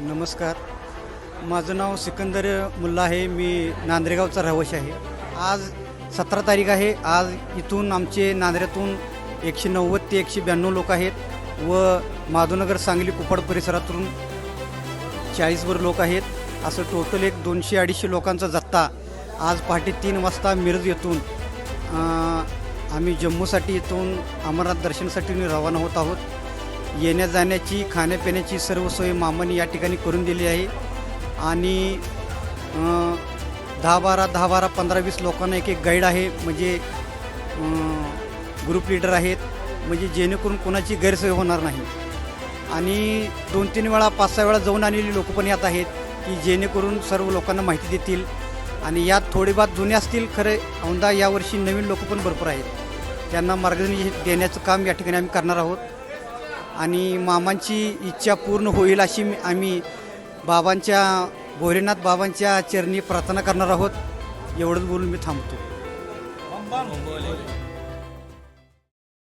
नमस्कार. माझं नाव सिकंदर मुल्ला आहे. मी नांदरेगावचा रहिवाशी आहे. आज सतरा तारीख आहे. आज इथून आमचे नांदऱ्यातून एकशे नव्वद ते एकशे ब्याण्णव लोक आहेत व माधवनगर सांगली कुपड परिसरातून चाळीसभर लोक आहेत. असं टोटल एक दोनशे अडीचशे लोकांचा जत्ता आज पहाटे तीन वाजता मिरज येथून आम्ही जम्मूसाठी इथून अमरनाथ दर्शनासाठी रवाना होत आहोत. येण्या जाण्याची खाण्यापिण्याची सर्व सोय मामाने या ठिकाणी करून दिली आहे. आणि दहा बारा दहा बारा पंधरा वीस लोकांना एक एक गाईड आहे. म्हणजे ग्रुप लीडर आहेत. म्हणजे जेणेकरून कोणाची गैरसोय होणार नाही. आणि दोन तीन वेळा पाच सहा वेळा जाऊन आलेली लोक पण यात आहेत की जेणेकरून सर्व लोकांना माहिती देतील. आणि यात थोडेफार जुने असतील खरे औंदा यावर्षी नवीन लोक पण भरपूर आहेत. त्यांना मार्गदर्शन देण्याचं काम या ठिकाणी आम्ही करणार आहोत. आणि मामांची इच्छा पूर्ण होईल अशी मी- आम्ही बाबांच्या भोलेनाथ बाबांच्या चरणी प्रार्थना करणार आहोत. एवढंच बोलून मी थांबतो.